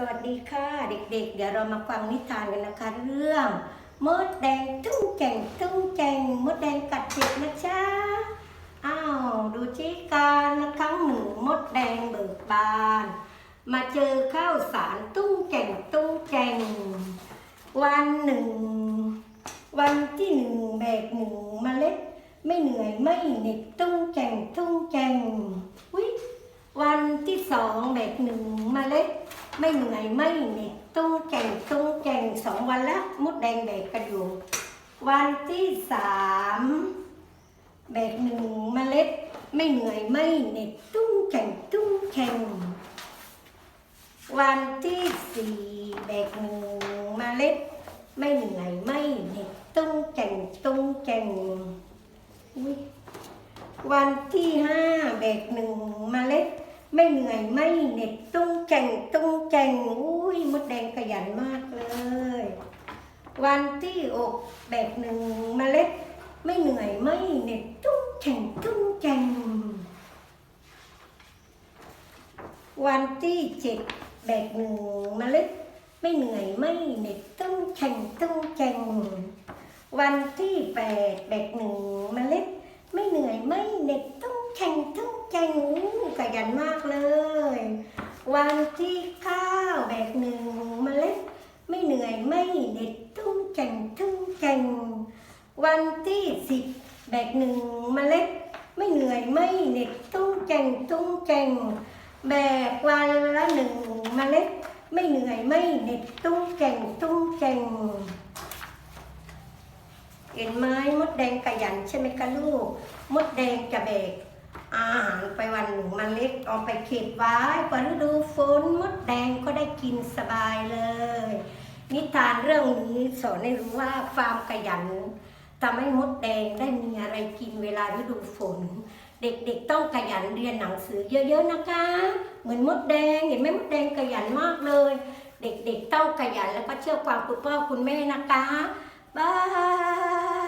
สวัสดีค่ะเด็กๆเดี๋ยวเรามาฟังนิทานกันนะคะ เรื่องมดแดงตุ้งแจงตุ้งแจงมดแดงกัดเจ็บนะจ๊ะอ้าวดูที่การละครั้งหนึ่งมดแดงเบิกบาน มาเจอข้าวสารตุ้งแจงตุ้งแจงวันหนึ่ง วันที่หนึ่งแบกหนึ่งเมล็ด ไม่เหนื่อยไม่เหน็ดตุ้งแจงตุ้งแจงวิวันที่สองแบกหนึ่งเมล็ด ไม่เหนื่อยไม่เหน็ดตุ้งแก่งตุ้งแก่งสองวันแล้วมดแดงแบกกันอยู่ วันที่สามแบกหนึ่งเมล็ด ไม่เหนื่อยไม่เหน็ดตุ้งแก่งตุ้งแข่งวันที่สี่แบกหนึ่งเมล็ด ไม่เหนื่อยไม่เหน็ดตุ้งแก่งตุ้งแก่งวันที่ห้าแบกหนึ่งเมล็ด ไม่เหนื่อยไม่เหน็ดตุ้งแก่งตุ้งแก่งอุ้ยมดแดงขยันมากเลย วันที่อกแบกหนึ่งเมล็ด ไม่เหนื่อยไม่เหน็ดตุ้งแก่งตุ้งแก่งวันที่เจ็ดแบกหนึ่งเมล็ด ไม่เหนื่อยไม่เหน็ดตุ้งแข่งตุ้งแก่งวันที่แปดแบกหนึ่งเมล็ด ไม่เหนื่อยไม่เหน็ดตุ้ง แข่งตุ้งแข่งอู้ขยันมากเลย วันที่เก้าแบกหนึ่งเมล็ด ไม่เหนื่อยไม่เหน็ดตุ้งแข่งตุ้งแข่งวันที่สิบแบกหนึ่งเมล็ด ไม่เหนื่อยไม่เหน็ดตุ้งแข่งตุ้งแข่งแบกวันละหนึ่งเมล็ด ไม่เหนื่อยไม่เหน็ดตุ้งแข่งตุ้งแข่งเห็นไหมมดแดงขยันใช่ไหมคะลูก มดแดงจะแบก อาหารไปวันหนึ่งมันเล็กเอาไปเก็บไว้พอฤดูฝนมดแดงก็ได้กินสบายเลย นิทานเรื่องนี้สอนให้รู้ว่าความขยันทำให้มดแดงได้มีอะไรกินเวลาฤดูฝน เด็กๆต้องขยันเรียนหนังสือเยอะๆนะคะ เหมือนมดแดงเห็นไหมมดแดงขยันมากเลย เด็กๆต้องขยันแล้วก็เชื่อความคุณพ่อคุณแม่นะคะบาย